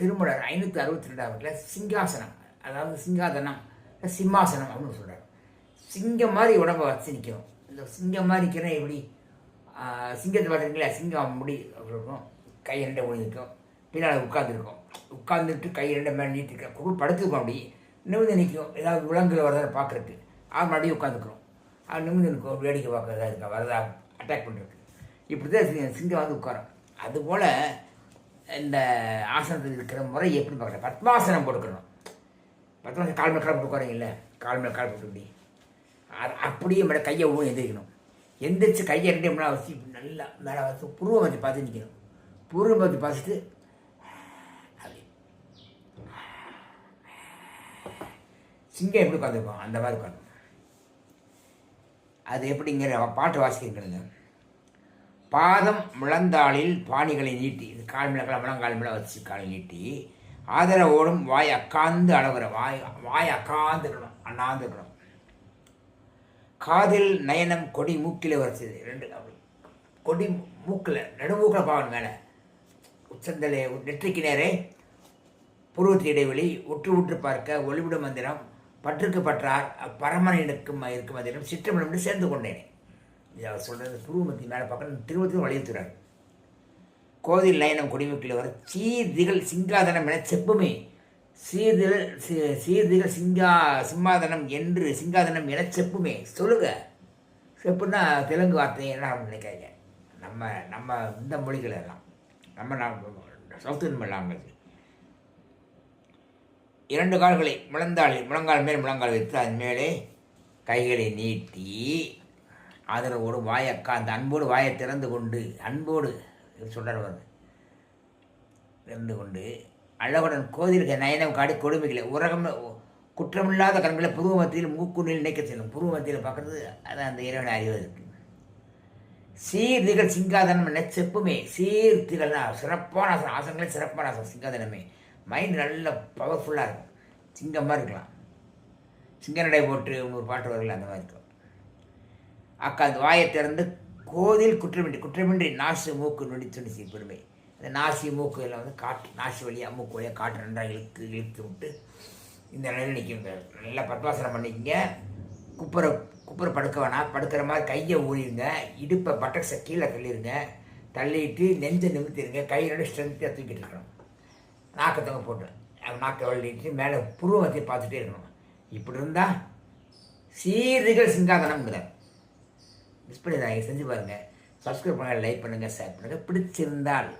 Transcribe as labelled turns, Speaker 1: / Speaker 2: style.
Speaker 1: திருமலர் ஐநூற்றி அறுபத்தி ரெண்டாவதுல சிங்காசனம். அதாவது சிங்காதனம் சிம்மாசனம் அப்படின்னு சொல்கிறார் சிங்கம் மாதிரி உடம்ப வச்சு நிற்கும் இந்த சிங்கம் மாதிரி நிற்கிறேன் எப்படி? சிங்கத்தை பார்த்துருக்கீங்களா? சிங்கம் முடி அப்படி இருக்கும். கை ரெண்டை ஒளி இருக்கும் பின்னால் உட்காந்துருக்கும் உட்காந்துட்டு கை ரெண்டை மேலே நீட்டிருக்கோம் குழு படுத்துக்கும் அப்படி. நிமிந்து நிற்கும். ஏதாவது விலங்குகள் வரதை பார்க்குறதுக்கு. ஆறு மறுபடியும் உட்காந்துக்கிறோம் அது நிமிந்து நிற்கும். வேடிக்கை பார்க்கறதா இருக்கா? வரதா? அட்டாக் பண்ணுறதுக்கு இப்படி தான் சிங்கம் சிங்கம் வந்து உட்காரும். அதுபோல் இந்த ஆசனத்தில் இருக்கிற முறை எப்படி பார்க்குறேன் பத்மாசனம் கொடுக்கணும். பத்மாசனம் கால் மேல் கால் போட்டு இல்லை கால் மேல் கால் போட்டு அது அப்படியே மேலே கையை ஊன் எந்திரிக்கணும். எந்திரிச்சு கையை ரெண்டு மேலே வச்சு இப்படி நல்லா மேலே வச்சு புருவம் வச்சு பார்த்து நிற்கணும் புருவம் வச்சு பார்த்துட்டு அப்படி சிங்கம் எப்படி உட்காந்துருக்கோம் அந்த மாதிரி உட்காந்து அது எப்படிங்கிற பாட்டு வாசிக்கிறீங்க பாதம் முழந்தாளில் பாணிகளை நீட்டி இது கால் மேல முழங்கால் மிள வச்சு காலை நீட்டி ஆதரவோடும் வாய் அக்காந்து அளவுற வாய் வாய் அக்காந்துக்கணும் அண்ணாந்துக்கணும் காதில் நயனம் கொடி மூக்கில் வரைச்சது ரெண்டு அப்படி. கொடி மூக்கில் நடுமூக்கில் பாவன் மேலே. உச்சந்தலை நெற்றிக்கு நேரே புருவத்து இடைவெளி உற்று உற்று பார்க்க ஒளிவிடும் மந்திரம் பற்றுக்கு பற்றார் பரமனினுக்கும் இருக்கும் மந்திரம் சிற்றமிடம் சேர்ந்து கொண்டேனே. அவர் சொல்கிறது புருவமத்தி மேலே பக்கம் திருவத்திலும் வலியுறுத்துறார். கோதில் நயனம் குடிமக்கள் வர சீர்திகள் சிங்காதனம் என செப்புமே சீர்திகள் சீர்திகள் சிங்கா சிம்மாதனம் என்று சிங்காதனம் என செப்புமே. சொல்லுங்க. செப்புன்னா தெலுங்கு வார்த்தை என்ன நினைக்காதீங்க. நம்ம நம்ம இந்த மொழிகள் எல்லாம் நம்ம நம்ம சவுத் இந்தியன் லாங்குவேஜ். இரண்டு கால்களை முழந்தாளில் முழங்கால் மேல் முழங்கால் வைத்து அதன் மேலே கைகளை நீட்டி ஆதரவோடு வாயக்கா அந்த அன்போடு வாயை திறந்து கொண்டு அன்போடு சொல்கிறவர் திறந்து கொண்டு அழகுடன் கோதிலுக்கு நயனம் காடி கொடுமைகளை உலகம் குற்றமில்லாத கண்களை புருவ மத்தியில் மூக்குண்ணில் நினைக்க செல்லும். புருவ மத்தியில் பார்க்குறது அது அந்த இறைவனை அறிவதற்கு. சீர்திகள் சிங்காதனம் என்ன செப்புமே சீர்திகள்னா சிறப்பான ஆசனம் ஆசனங்களே சிறப்பான ஆசனம். சிங்காதனமே மைண்ட் நல்ல பவர்ஃபுல்லாக இருக்கும். சிங்கம் மாதிரி இருக்கலாம். சிங்க நடை போட்டு ஒரு பாட்டு வரல அந்த மாதிரி இருக்கும். அக்கா அந்த வாயை திறந்து கோதில் குற்றமின்றி குற்றமின்றி நாசு மூக்கு நொடி துணிசி பெருமை அந்த நாசி மூக்கு எல்லாம் வந்து காற்று நாசி வழியாக மூக்கு வழியாக காற்று நன்றாக இழுத்து இழுத்து விட்டு இந்த நிலையில் நிற்கும். நல்லா பத்மாசனம் பண்ணிக்கங்க. குப்புற குப்புற படுக்க வேணாம். படுக்கிற மாதிரி கையை ஊழிருங்க இடுப்பை பட்டக்ஸை கீழே தள்ளிடுங்க. தள்ளிட்டு நெஞ்சை நிமித்திடுங்க. கையோட ஸ்ட்ரென்த்தாக தூக்கிட்டு இருக்கணும். நாக்கை தொங்க போட்டு. நாக்கை வள்ளிட்டு மேலே புருவத்தை பார்த்துட்டே இருக்கணும். இப்படி இருந்தால் சீர்திகள் சிங்காதனம்ங்கிறார் மிஸ் பண்ணி செஞ்சு பாருங்கள் சப்ஸ்கிரைப் பண்ணுங்கள் லைக் பண்ணுங்கள் ஷேர் பண்ணுங்கள் பிடிச்சிருந்தால்.